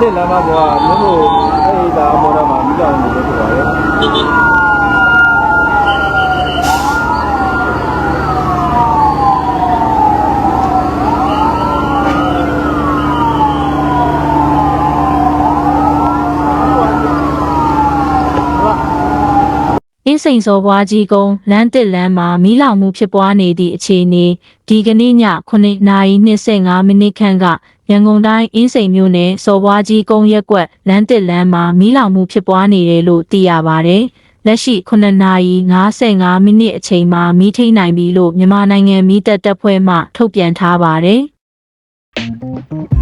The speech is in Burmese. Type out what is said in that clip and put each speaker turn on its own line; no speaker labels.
对，兰大哥，能
够。 င်းစိန်စော်ဘွားကြီးကုန်းလမ်းတစ်လမ်းမှာမီးလောင်မှုဖြစ်ပွားနေသည့်အခြေအနေဒီကနေ့ည9နာရီ25မိနစ်ခန့်ကရန်ကုန်တိုင်းအင်းစိန်မြို့နယ်စော်ဘွားကြီးကုန်းရက်ကွက်လမ်းတစ်လမ်းမှာမီးလောင်မှုဖြစ်ပွားနေတယ်လို့သိရပါတယ်။လက်ရှိ9နာရီ55မိနစ်အချိန်မှာမီးထိန်နိုင်ပြီလို့မြန်မာနိုင်ငံမီးတပ်တပ်ဖွဲ့မှထုတ်ပြန်ထားပါတယ်။